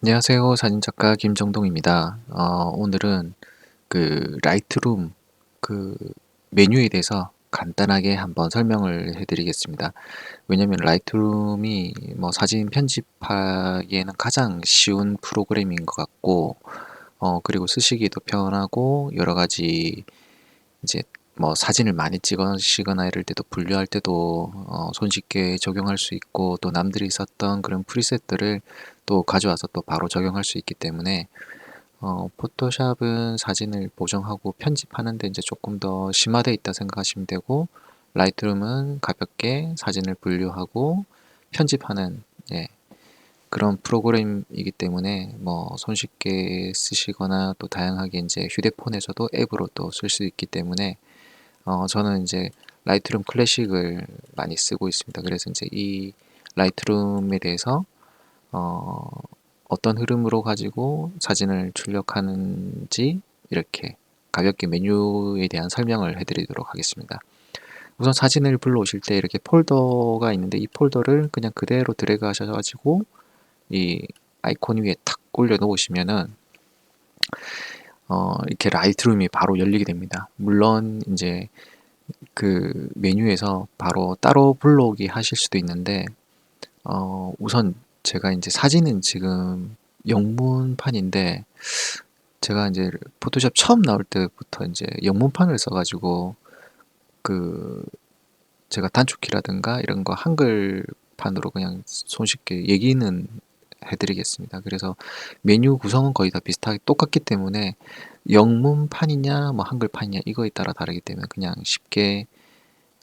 안녕하세요. 사진작가 김정동입니다. 어, 오늘은 그 라이트룸 그 메뉴에 대해서 간단하게 한번 설명을 해드리겠습니다. 왜냐면 라이트룸이 뭐 사진 편집하기에는 가장 쉬운 프로그램인 것 같고, 어, 그리고 쓰시기도 편하고, 여러 가지 이제 뭐 사진을 많이 찍으시거나 이럴 때도 분류할 때도 어, 손쉽게 적용할 수 있고 또 남들이 썼던 그런 프리셋들을 또 가져와서 또 바로 적용할 수 있기 때문에 어, 포토샵은 사진을 보정하고 편집하는데 이제 조금 더 심화되어 있다 생각하시면 되고 라이트룸은 가볍게 사진을 분류하고 편집하는 예, 그런 프로그램이기 때문에 뭐 손쉽게 쓰시거나 또 다양하게 이제 휴대폰에서도 앱으로 또 쓸 수 있기 때문에 어, 저는 이제 라이트룸 클래식을 많이 쓰고 있습니다. 그래서 이제 이 라이트룸에 대해서 어, 어떤 흐름으로 가지고 사진을 출력하는지 이렇게 가볍게 메뉴에 대한 설명을 해드리도록 하겠습니다. 우선 사진을 불러오실 때 이렇게 폴더가 있는데 이 폴더를 그냥 그대로 드래그 하셔가지고 이 아이콘 위에 탁 올려 놓으시면은 어, 이렇게 라이트룸이 바로 열리게 됩니다. 물론 이제 그 메뉴에서 바로 따로 불러오기 하실 수도 있는데 어, 우선 제가 이제 사진은 지금 영문판인데 제가 이제 포토샵 처음 나올 때부터 이제 영문판을 써가지고 그 제가 단축키라든가 이런 거 한글판으로 그냥 손쉽게 얘기는 해드리겠습니다. 그래서 메뉴 구성은 거의 다 비슷하게 똑같기 때문에 영문판이냐 뭐 한글판이냐 이거에 따라 다르기 때문에 그냥 쉽게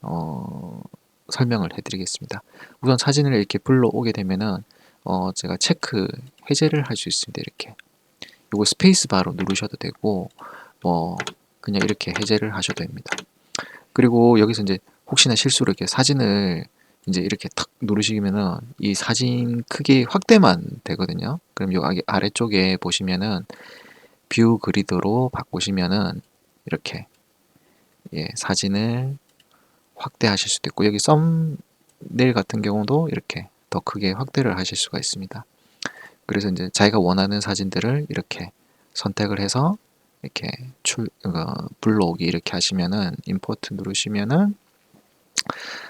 어, 설명을 해드리겠습니다. 우선 사진을 이렇게 불러오게 되면은 어, 제가 체크 해제를 할 수 있습니다. 이렇게 요거 스페이스 바로 누르셔도 되고 뭐 그냥 이렇게 해제를 하셔도 됩니다. 그리고 여기서 이제 혹시나 실수로 이렇게 사진을 이제 이렇게 탁 누르시면은 이 사진 크기 확대만 되거든요. 그럼 여기 아래쪽에 보시면은 뷰 그리드로 바꾸시면은 이렇게 예, 사진을 확대하실 수도 있고 여기 썸네일 같은 경우도 이렇게 더 크게 확대를 하실 수가 있습니다. 그래서 이제 자기가 원하는 사진들을 이렇게 선택을 해서 이렇게 출 어, 불러오기 이렇게 하시면은 임포트 누르시면은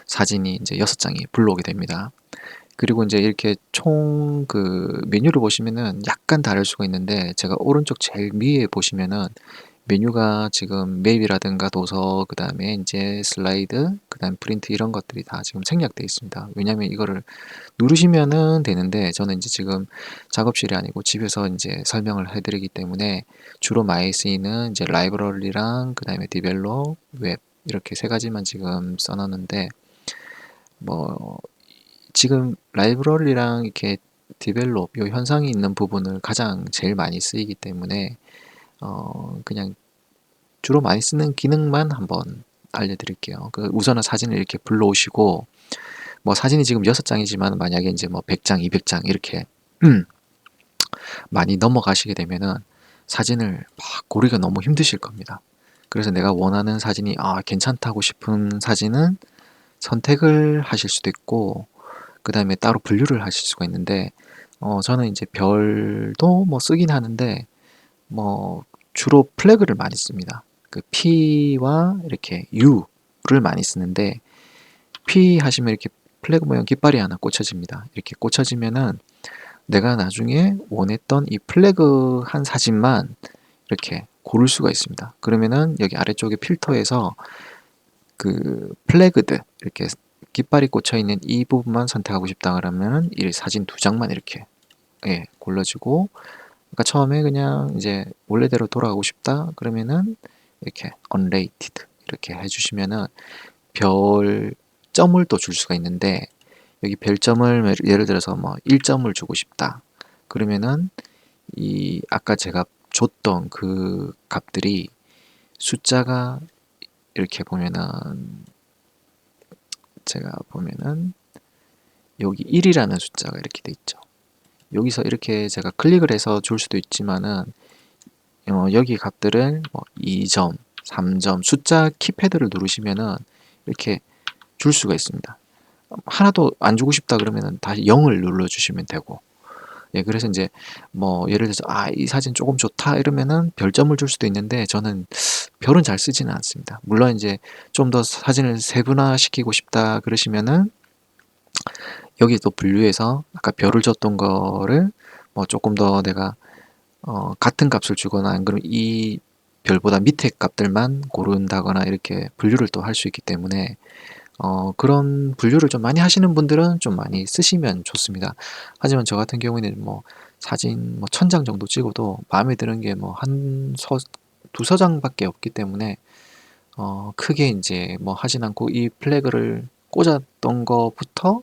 사진이 이제 여섯 장이 불러오게 됩니다. 그리고 이제 이렇게 총 그 메뉴를 보시면은 약간 다를 수가 있는데 제가 오른쪽 제일 위에 보시면은 메뉴가 지금 맵이라든가 도서 그 다음에 이제 슬라이드 그 다음 프린트 이런 것들이 다 지금 생략되어 있습니다 왜냐면 이거를 누르시면은 되는데 저는 이제 지금 작업실이 아니고 집에서 이제 설명을 해드리기 때문에 주로 많이 쓰이는 이제 라이브러리랑 그 다음에 디벨롭 웹 이렇게 세 가지만 지금 써놨는데 뭐 지금 라이브러리랑 이렇게 디벨롭 요 현상이 있는 부분을 가장 제일 많이 쓰이기 때문에 어, 그냥 주로 많이 쓰는 기능만 한번 알려드릴게요. 그 우선은 사진을 이렇게 불러오시고 뭐 사진이 지금 6장이지만 만약에 이제 뭐 100장, 200장 이렇게 음, 많이 넘어가시게 되면은 사진을 막 고르기가 너무 힘드실 겁니다. 그래서 내가 원하는 사진이 아 괜찮다고 싶은 사진은 선택을 하실 수도 있고 그 다음에 따로 분류를 하실 수가 있는데 어, 저는 이제 별도 뭐 쓰긴 하는데 뭐 주로 플래그를 많이 씁니다. 그 P와 이렇게 U를 많이 쓰는데 P 하시면 이렇게 플래그 모양 깃발이 하나 꽂혀집니다. 이렇게 꽂혀지면은 내가 나중에 원했던 이 플래그 한 사진만 이렇게 고를 수가 있습니다. 그러면은 여기 아래쪽에 필터에서 그 플래그드 이렇게 깃발이 꽂혀 있는 이 부분만 선택하고 싶다 그러면 이 사진 두 장만 이렇게 예, 골라주고 그러니까 처음에 그냥 이제 원래대로 돌아가고 싶다 그러면은 이렇게 unrated 이렇게 해주시면은 별 점을 또 줄 수가 있는데 여기 별점을 예를 들어서 뭐 1점을 주고 싶다 그러면은 이 아까 제가 줬던 그 값들이 숫자가 이렇게 보면은 제가 보면은 여기 1이라는 숫자가 이렇게 돼 있죠. 여기서 이렇게 제가 클릭을 해서 줄 수도 있지만은 어, 여기 값들을 뭐 2점, 3점 숫자 키패드를 누르시면은 이렇게 줄 수가 있습니다. 하나도 안 주고 싶다 그러면은 다시 0을 눌러 주시면 되고 예, 그래서 이제 뭐 예를 들어서 아, 이 사진 조금 좋다 이러면은 별점을 줄 수도 있는데 저는 별은 잘 쓰지는 않습니다. 물론 이제 좀 더 사진을 세분화시키고 싶다 그러시면은 여기 또 분류해서 아까 별을 줬던 거를 뭐 조금 더 내가 어, 같은 값을 주거나 안 그러면 이 별보다 밑에 값들만 고른다거나 이렇게 분류를 또 할 수 있기 때문에 어, 그런 분류를 좀 많이 하시는 분들은 좀 많이 쓰시면 좋습니다. 하지만 저 같은 경우에는 뭐 사진 뭐 천 장 정도 찍어도 마음에 드는 게 뭐 한 서, 두서 장밖에 없기 때문에 어, 크게 이제 뭐 하진 않고 이 플래그를 꽂았던 거부터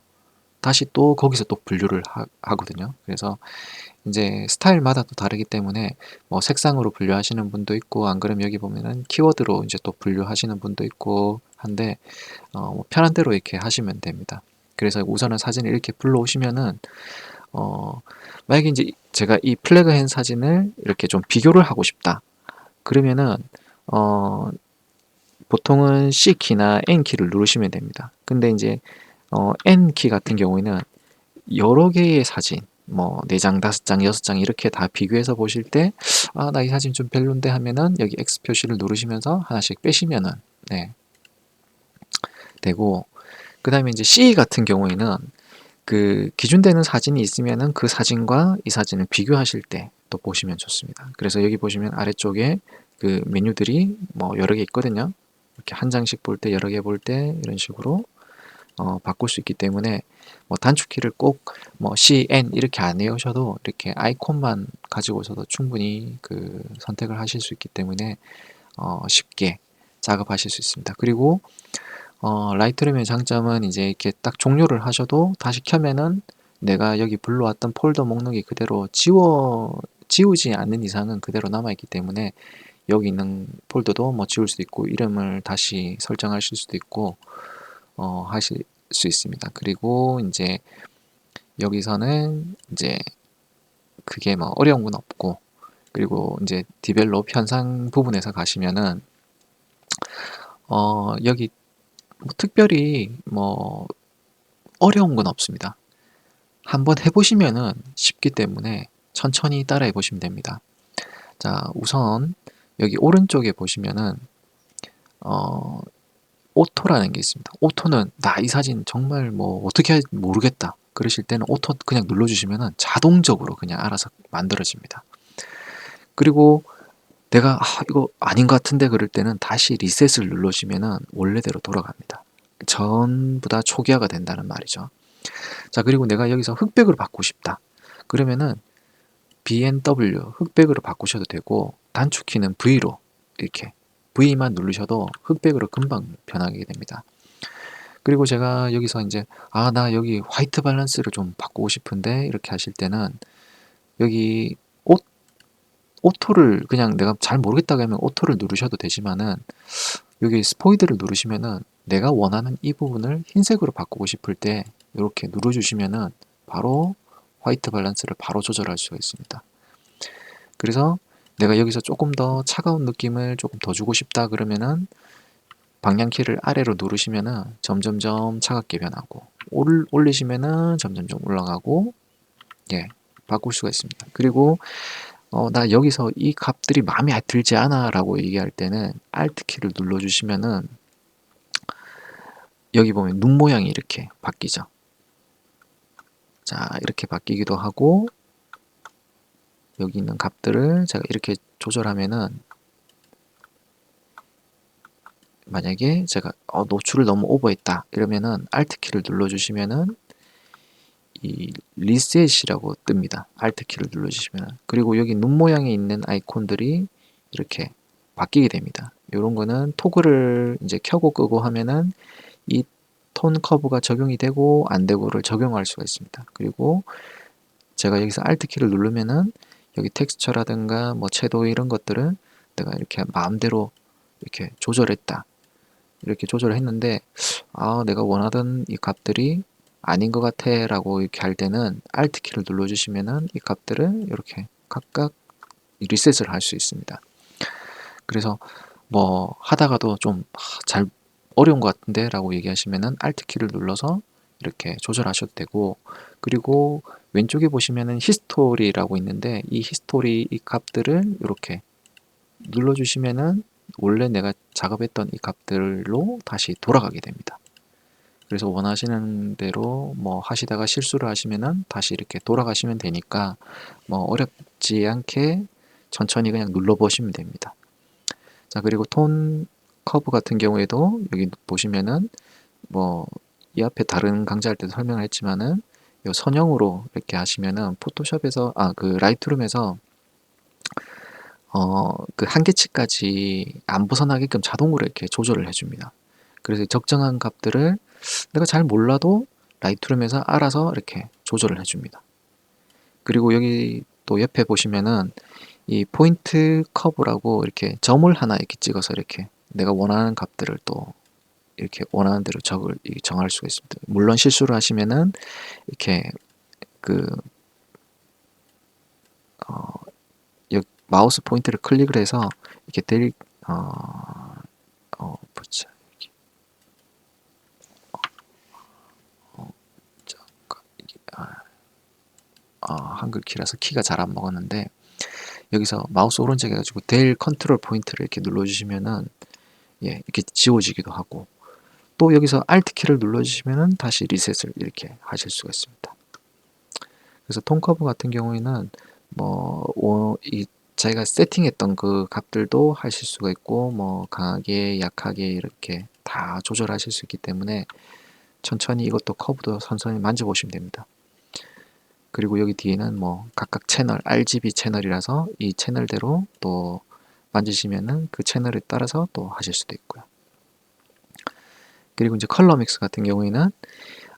다시 또 거기서 또 분류를 하, 하거든요. 그래서 이제 스타일마다 또 다르기 때문에 뭐 색상으로 분류하시는 분도 있고 안 그러면 여기 보면은 키워드로 이제 또 분류하시는 분도 있고 한데 어, 뭐 편한 대로 이렇게 하시면 됩니다. 그래서 우선은 사진을 이렇게 불러오시면은 어, 만약에 이제 제가 이 플래그 한 사진을 이렇게 좀 비교를 하고 싶다. 그러면은 어, 보통은 C 키나 N 키를 누르시면 됩니다. 근데 이제 어, N 키 같은 경우에는 여러 개의 사진 뭐 4장, 5장, 6장 이렇게 다 비교해서 보실 때 아, 나 이 사진 좀 별론데 하면은 여기 X 표시를 누르시면서 하나씩 빼시면은 네. 되고 그 다음에 이제 C 같은 경우에는 그 기준되는 사진이 있으면은 그 사진과 이 사진을 비교하실 때 또 보시면 좋습니다. 그래서 여기 보시면 아래쪽에 그 메뉴들이 뭐 여러 개 있거든요. 이렇게 한 장씩 볼 때 여러 개 볼 때 이런 식으로 어, 바꿀 수 있기 때문에 뭐 단축키를 꼭 뭐 C, N 이렇게 안 외우셔도 이렇게 아이콘만 가지고서도 충분히 그 선택을 하실 수 있기 때문에 어, 쉽게 작업하실 수 있습니다. 그리고 어, 라이트룸의 장점은 이제 이렇게 딱 종료를 하셔도 다시 켜면은 내가 여기 불러왔던 폴더 목록이 그대로 지워 지우지 않는 이상은 그대로 남아있기 때문에 여기 있는 폴더도 뭐 지울 수도 있고 이름을 다시 설정하실 수도 있고 어, 하실 수 있습니다. 그리고 이제 여기서는 이제 그게 뭐 어려운 건 없고 그리고 이제 디벨롭 현상 부분에서 가시면은 어, 여기 뭐 특별히 뭐 어려운 건 없습니다. 한번 해보시면은 쉽기 때문에 천천히 따라해 보시면 됩니다. 자, 우선 여기 오른쪽에 보시면은 어, 오토라는 게 있습니다. 오토는 나 이 사진 정말 뭐 어떻게 할지 모르겠다. 그러실 때는 오토 그냥 눌러주시면은 자동적으로 그냥 알아서 만들어집니다. 그리고 내가 아, 이거 아닌 것 같은데 그럴 때는 다시 리셋을 눌러주시면은 원래대로 돌아갑니다. 전부 다 초기화가 된다는 말이죠. 자, 그리고 내가 여기서 흑백으로 바꾸고 싶다. 그러면은 BNW 흑백으로 바꾸셔도 되고 단축키는 V로 이렇게 V만 누르셔도 흑백으로 금방 변하게 됩니다. 그리고 제가 여기서 이제 아 나 여기 화이트 밸런스를 좀 바꾸고 싶은데 이렇게 하실 때는 여기 오, 오토를 그냥 내가 잘 모르겠다고 하면 오토를 누르셔도 되지만은 여기 스포이드를 누르시면은 내가 원하는 이 부분을 흰색으로 바꾸고 싶을 때 이렇게 눌러주시면은 바로 화이트 밸런스를 바로 조절할 수가 있습니다. 그래서 내가 여기서 조금 더 차가운 느낌을 조금 더 주고 싶다 그러면은 방향키를 아래로 누르시면은 점점점 차갑게 변하고 올, 올리시면은 점점점 올라가고 예 바꿀 수가 있습니다. 그리고 어, 나 여기서 이 값들이 마음에 들지 않아 라고 얘기할 때는 Alt 키를 눌러주시면은 여기 보면 눈 모양이 이렇게 바뀌죠. 자 이렇게 바뀌기도 하고 여기 있는 값들을 제가 이렇게 조절하면은 만약에 제가 어, 노출을 너무 오버했다 이러면은 Alt 키를 눌러주시면은 이 리셋이라고 뜹니다. Alt 키를 눌러주시면 그리고 여기 눈 모양에 있는 아이콘들이 이렇게 바뀌게 됩니다. 이런 거는 토글을 이제 켜고 끄고 하면은 이 톤 커브가 적용이 되고 안 되고를 적용할 수가 있습니다. 그리고 제가 여기서 Alt 키를 누르면은 여기 텍스처라든가 뭐 채도 이런 것들은 내가 이렇게 마음대로 이렇게 조절했다. 이렇게 조절을 했는데 아 내가 원하던 이 값들이 아닌 것 같아 라고 이렇게 할 때는 Alt 키를 눌러주시면은 이 값들을 이렇게 각각 리셋을 할 수 있습니다. 그래서 뭐 하다가도 좀 잘 어려운 것 같은데 라고 얘기하시면은 Alt 키를 눌러서 이렇게 조절하셔도 되고 그리고 왼쪽에 보시면은 히스토리라고 있는데 이 히스토리 이 값들을 이렇게 눌러주시면은 원래 내가 작업했던 이 값들로 다시 돌아가게 됩니다. 그래서 원하시는 대로 뭐 하시다가 실수를 하시면은 다시 이렇게 돌아가시면 되니까 뭐 어렵지 않게 천천히 그냥 눌러 보시면 됩니다. 자, 그리고 톤 커브 같은 경우에도 여기 보시면은 뭐 이 앞에 다른 강좌할 때도 설명을 했지만은 요 선형으로 이렇게 하시면은 포토샵에서 아 그 라이트룸에서 어 그 한계치까지 안 벗어나게끔 자동으로 이렇게 조절을 해줍니다. 그래서 적정한 값들을 내가 잘 몰라도 라이트룸에서 알아서 이렇게 조절을 해줍니다. 그리고 여기 또 옆에 보시면은 이 포인트 커브라고 이렇게 점을 하나 이렇게 찍어서 이렇게 내가 원하는 값들을 또 이렇게 원하는 대로 적을 정할 수가 있습니다. 물론 실수를 하시면은 이렇게 그 어, 마우스 포인트를 클릭을 해서 이렇게 델 어, 어 보자 어, 어, 아, 아, 한글 키라서 키가 잘 안 먹었는데 여기서 마우스 오른쪽 해가지고 델 컨트롤 포인트를 이렇게 눌러주시면은 예 이렇게 지워지기도 하고 또 여기서 Alt 키를 눌러주시면은 다시 리셋을 이렇게 하실 수가 있습니다. 그래서 톤 커브 같은 경우에는 뭐 이 자기가 세팅했던 그 값들도 하실 수가 있고 뭐 강하게 약하게 이렇게 다 조절하실 수 있기 때문에 천천히 이것도 커브도 선선히 만져보시면 됩니다. 그리고 여기 뒤에는 뭐 각각 채널 RGB 채널이라서 이 채널대로 또 만지시면은 그 채널에 따라서 또 하실 수도 있고요. 그리고 이제 컬러 믹스 같은 경우에는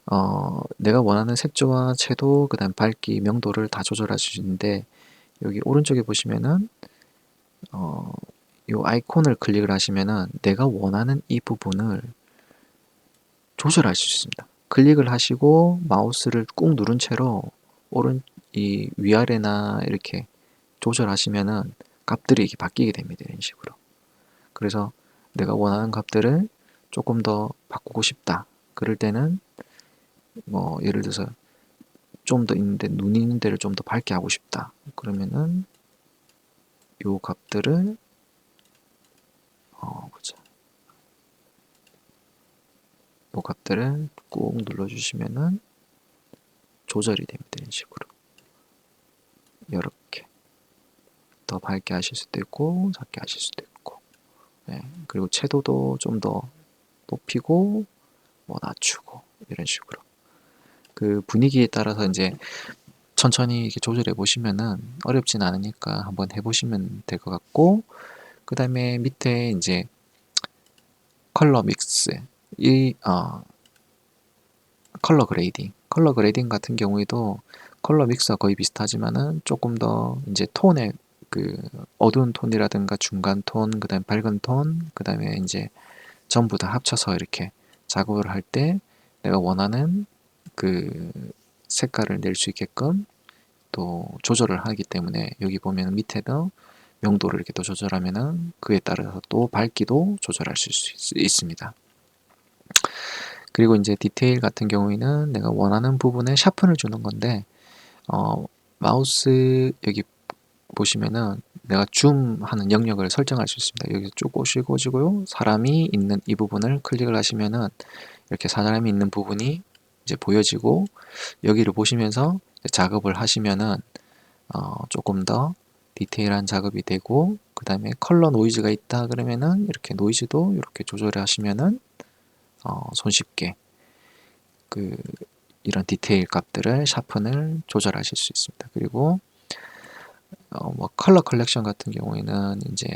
어, 내가 원하는 색조와 채도, 그 다음 밝기, 명도를 다 조절할 수 있는데 여기 오른쪽에 보시면은 어, 요 아이콘을 클릭을 하시면은 내가 원하는 이 부분을 조절할 수 있습니다. 클릭을 하시고 마우스를 꾹 누른 채로 오른 이 위아래나 이렇게 조절하시면은 값들이 이렇게 바뀌게 됩니다. 이런 식으로. 그래서 내가 원하는 값들을 조금 더 바꾸고 싶다. 그럴 때는 뭐 예를 들어서 좀 더 있는데 눈이 있는 데를 좀 더 밝게 하고 싶다. 그러면은 요 값들을 어 보자. 요 값들을 꾹 눌러주시면은 조절이 됩니다. 이런 식으로. 이렇게 더 밝게 하실 수도 있고 작게 하실 수도 있고 네. 그리고 채도도 좀 더 높이고 뭐 낮추고 이런 식으로. 그 분위기에 따라서 이제 천천히 이렇게 조절해 보시면은 어렵진 않으니까 한번 해보시면 될 것 같고 그 다음에 밑에 이제 컬러 믹스 이 어, 컬러 그레이딩. 컬러 그레이딩 같은 경우에도 컬러 믹스와 거의 비슷하지만은 조금 더 이제 톤의 그 어두운 톤이라든가 중간 톤, 그 다음 밝은 톤, 그 다음에 이제 전부 다 합쳐서 이렇게 작업을 할 때 내가 원하는 그 색깔을 낼 수 있게끔 또 조절을 하기 때문에 여기 보면 밑에도 명도를 이렇게 또 조절하면은 그에 따라서 또 밝기도 조절할 수 있습니다. 그리고 이제 디테일 같은 경우에는 내가 원하는 부분에 샤픈을 주는 건데 어, 마우스 여기 보시면은 내가 줌하는 영역을 설정할 수 있습니다. 여기 쭉 오시고 지고요. 사람이 있는 이 부분을 클릭을 하시면은 이렇게 사람이 있는 부분이 이제 보여지고 여기를 보시면서 작업을 하시면은 어, 조금 더 디테일한 작업이 되고 그 다음에 컬러 노이즈가 있다 그러면은 이렇게 노이즈도 이렇게 조절을 하시면은 어, 손쉽게 그 이런 디테일 값들을 샤픈을 조절하실 수 있습니다. 그리고 어, 뭐 컬러 컬렉션 같은 경우에는 이제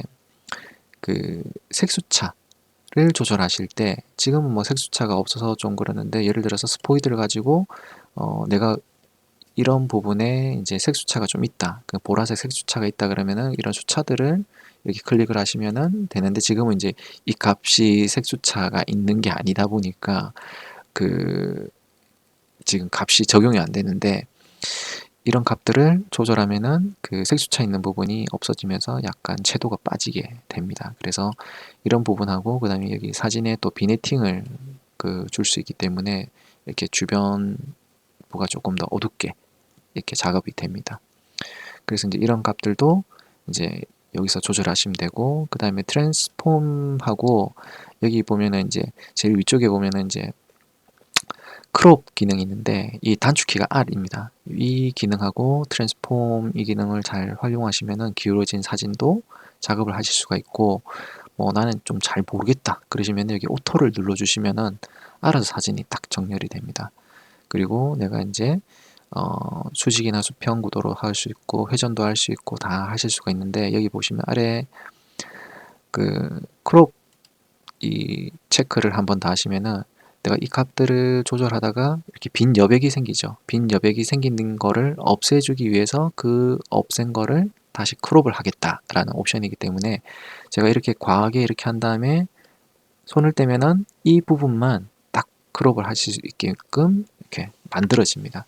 그 색수차를 조절하실 때 지금은 뭐 색수차가 없어서 좀 그러는데 예를 들어서 스포이드를 가지고 어, 내가 이런 부분에 이제 색수차가 좀 있다. 그 보라색 색수차가 있다 그러면은 이런 수차들을 이렇게 클릭을 하시면은 되는데 지금은 이제 이 값이 색수차가 있는 게 아니다 보니까 그 지금 값이 적용이 안 되는데 이런 값들을 조절하면은 그 색수차 있는 부분이 없어지면서 약간 채도가 빠지게 됩니다. 그래서 이런 부분하고 그 다음에 여기 사진에 또 비네팅을 그 줄 수 있기 때문에 이렇게 주변부가 조금 더 어둡게 이렇게 작업이 됩니다. 그래서 이제 이런 값들도 이제 여기서 조절하시면 되고 그 다음에 트랜스폼하고 여기 보면은 이제 제일 위쪽에 보면은 이제 크롭 기능이 있는데 이 단축키가 R입니다. 이 기능하고 트랜스폼 이 기능을 잘 활용하시면은 기울어진 사진도 작업을 하실 수가 있고 뭐 나는 좀 잘 모르겠다 그러시면 여기 오토를 눌러 주시면은 알아서 사진이 딱 정렬이 됩니다. 그리고 내가 이제 어, 수직이나 수평 구도로 할 수 있고 회전도 할 수 있고 다 하실 수가 있는데 여기 보시면 아래 그 크롭 이 체크를 한번 더 하시면은 내가 이 값들을 조절하다가 이렇게 빈 여백이 생기죠. 빈 여백이 생기는 거를 없애주기 위해서 그 없앤 거를 다시 크롭을 하겠다라는 옵션이기 때문에 제가 이렇게 과하게 이렇게 한 다음에 손을 떼면은 이 부분만 딱 크롭을 하실 수 있게끔 이렇게 만들어집니다.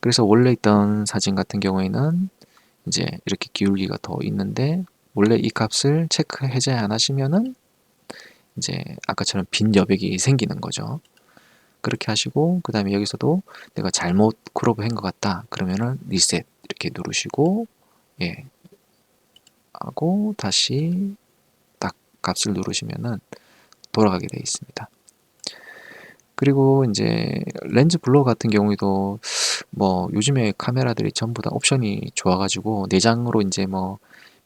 그래서 원래 있던 사진 같은 경우에는 이제 이렇게 기울기가 더 있는데 원래 이 값을 체크 해제 안 하시면은 이제 아까처럼 빈 여백이 생기는 거죠. 그렇게 하시고 그 다음에 여기서도 내가 잘못 크롭을 한것 같다 그러면은 리셋 이렇게 누르시고 예 하고 다시 딱 값을 누르시면은 돌아가게 되어 있습니다. 그리고 이제 렌즈 블로 같은 경우에도 뭐 요즘에 카메라들이 전부 다 옵션이 좋아가지고 내장으로 이제 뭐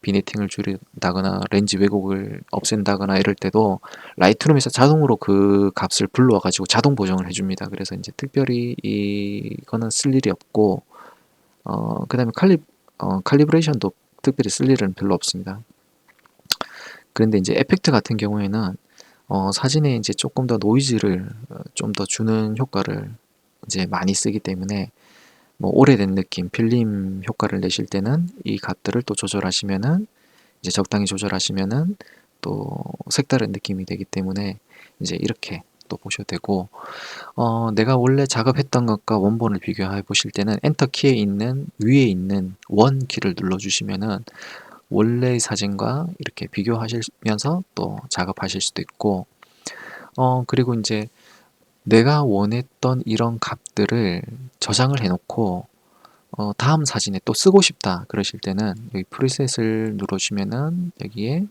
비네팅을 줄인다거나 렌즈 왜곡을 없앤다거나 이럴 때도 라이트룸에서 자동으로 그 값을 불러와 가지고 자동 보정을 해줍니다. 그래서 이제 특별히 이거는 쓸 일이 없고 어 그 다음에 칼리 어, 칼리브레이션도 특별히 쓸 일은 별로 없습니다. 그런데 이제 에펙트 같은 경우에는 어, 사진에 이제 조금 더 노이즈를 어, 좀더 주는 효과를 이제 많이 쓰기 때문에 뭐 오래된 느낌, 필름 효과를 내실 때는 이 값들을 또 조절하시면은 이제 적당히 조절하시면은 또 색다른 느낌이 되기 때문에 이제 이렇게 또 보셔도 되고 어, 내가 원래 작업했던 것과 원본을 비교해 보실 때는 엔터 키에 있는 위에 있는 원 키를 눌러 주시면은 원래의 사진과 이렇게 비교하시면서 또 작업하실 수도 있고 어 그리고 이제 내가 원했던 이런 값들을 저장을 해 놓고 어 다음 사진에 또 쓰고 싶다 그러실 때는 여기 프리셋을 누르시면은 여기에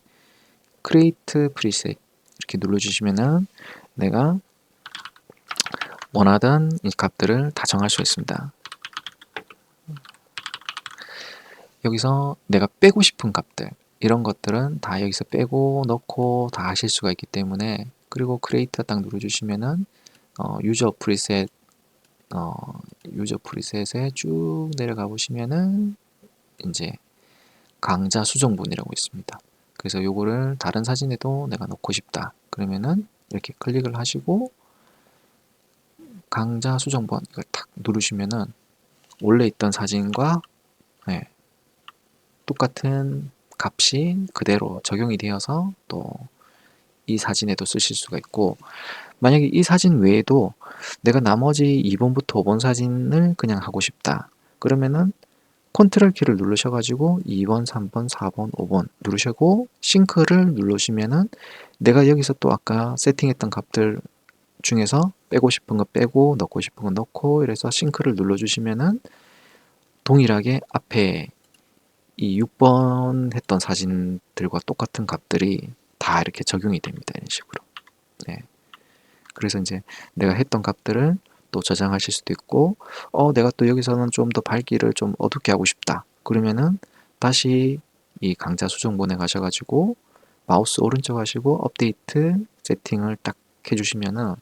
크리에이트 프리셋 이렇게 눌러 주시면은 내가 원하던 이 값들을 다 정할 수 있습니다. 여기서 내가 빼고 싶은 값들 이런 것들은 다 여기서 빼고 넣고 다 하실 수가 있기 때문에 그리고 크리에이터 딱 누르주시면은 어, 유저 프리셋 어, 유저 프리셋에 쭉 내려가 보시면은 이제 강자 수정본이라고 있습니다. 그래서 요거를 다른 사진에도 내가 넣고 싶다. 그러면은 이렇게 클릭을 하시고 강자 수정본 이걸 탁 누르시면은 원래 있던 사진과 네, 똑같은 값이 그대로 적용이 되어서 또 이 사진에도 쓰실 수가 있고 만약에 이 사진 외에도 내가 나머지 2번부터 5번 사진을 그냥 하고 싶다. 그러면은 컨트롤 키를 누르셔가지고 2번, 3번, 4번, 5번 누르시고 싱크를 누르시면은 내가 여기서 또 아까 세팅했던 값들 중에서 빼고 싶은 거 빼고 넣고 싶은 거 넣고 이래서 싱크를 눌러주시면은 동일하게 앞에 이 6번 했던 사진들과 똑같은 값들이 다 이렇게 적용이 됩니다. 이런 식으로. 네. 그래서 이제 내가 했던 값들을 또 저장하실 수도 있고, 어, 내가 또 여기서는 좀 더 밝기를 좀 어둡게 하고 싶다. 그러면은 다시 이 강자 수정본에 가셔가지고 마우스 오른쪽 하시고 업데이트 세팅을 딱 해주시면은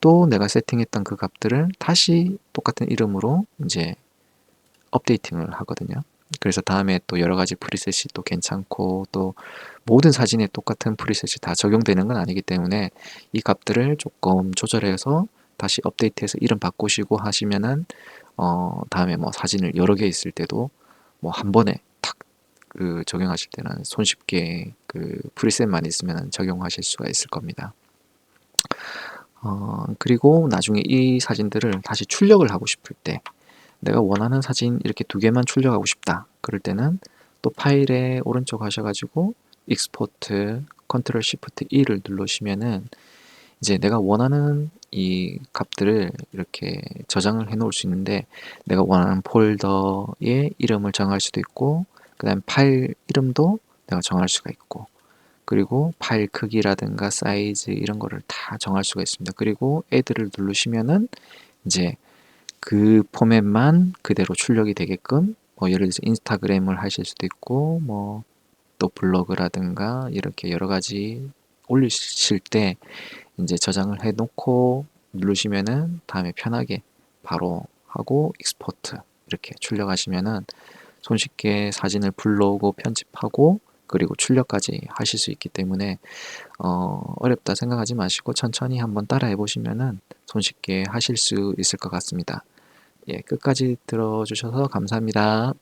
또 내가 세팅했던 그 값들을 다시 똑같은 이름으로 이제 업데이팅을 하거든요. 그래서 다음에 또 여러 가지 프리셋이 또 괜찮고 또 모든 사진에 똑같은 프리셋이 다 적용되는 건 아니기 때문에 이 값들을 조금 조절해서 다시 업데이트해서 이름 바꾸시고 하시면은 어 다음에 뭐 사진을 여러 개 있을 때도 뭐 한 번에 탁 그 적용하실 때는 손쉽게 그 프리셋만 있으면 적용하실 수가 있을 겁니다. 어 그리고 나중에 이 사진들을 다시 출력을 하고 싶을 때 내가 원하는 사진 이렇게 두 개만 출력하고 싶다. 그럴 때는 또 파일에 오른쪽 하셔가지고 익스포트 컨트롤 시프트 E를 누르시면은 이제 내가 원하는 이 값들을 이렇게 저장을 해 놓을 수 있는데 내가 원하는 폴더의 이름을 정할 수도 있고 그 다음 파일 이름도 내가 정할 수가 있고 그리고 파일 크기라든가 사이즈 이런 거를 다 정할 수가 있습니다. 그리고 add를 누르시면은 이제 그 포맷만 그대로 출력이 되게끔 뭐 예를 들어서 인스타그램을 하실 수도 있고 뭐 또 블로그라든가 이렇게 여러 가지 올리실 때 이제 저장을 해 놓고 누르시면은 다음에 편하게 바로 하고 익스포트 이렇게 출력하시면은 손쉽게 사진을 불러오고 편집하고 그리고 출력까지 하실 수 있기 때문에 어, 어렵다 생각하지 마시고 천천히 한번 따라해 보시면은 손쉽게 하실 수 있을 것 같습니다. 예, 끝까지 들어주셔서 감사합니다.